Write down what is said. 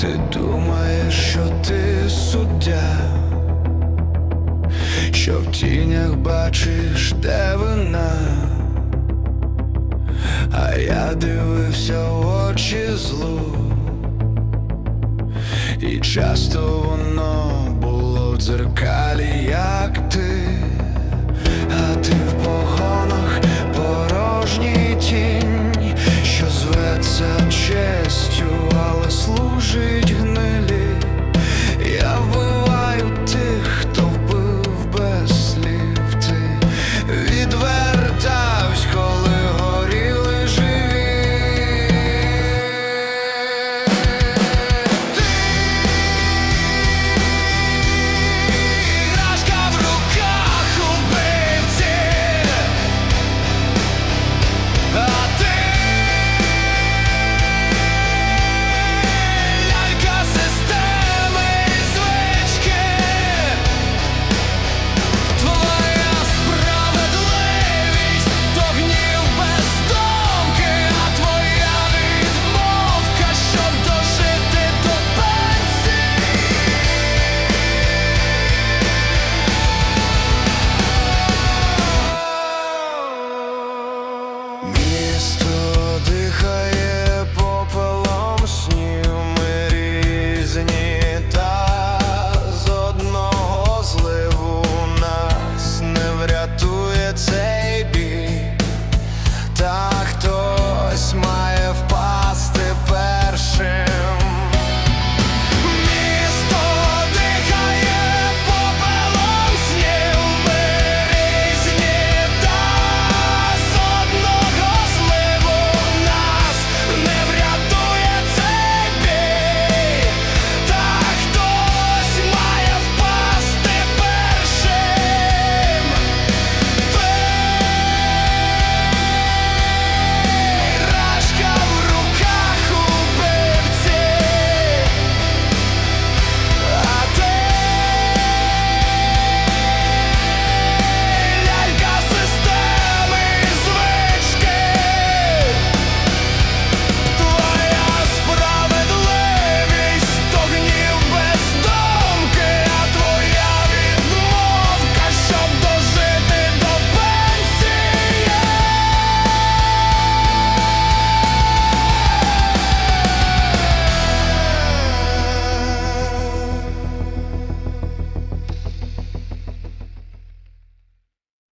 Ти думаєш, що ти суддя, що в тінях бачиш, де вина, а я дивився в очі злу, і часто воно було в дзеркалі, як ти,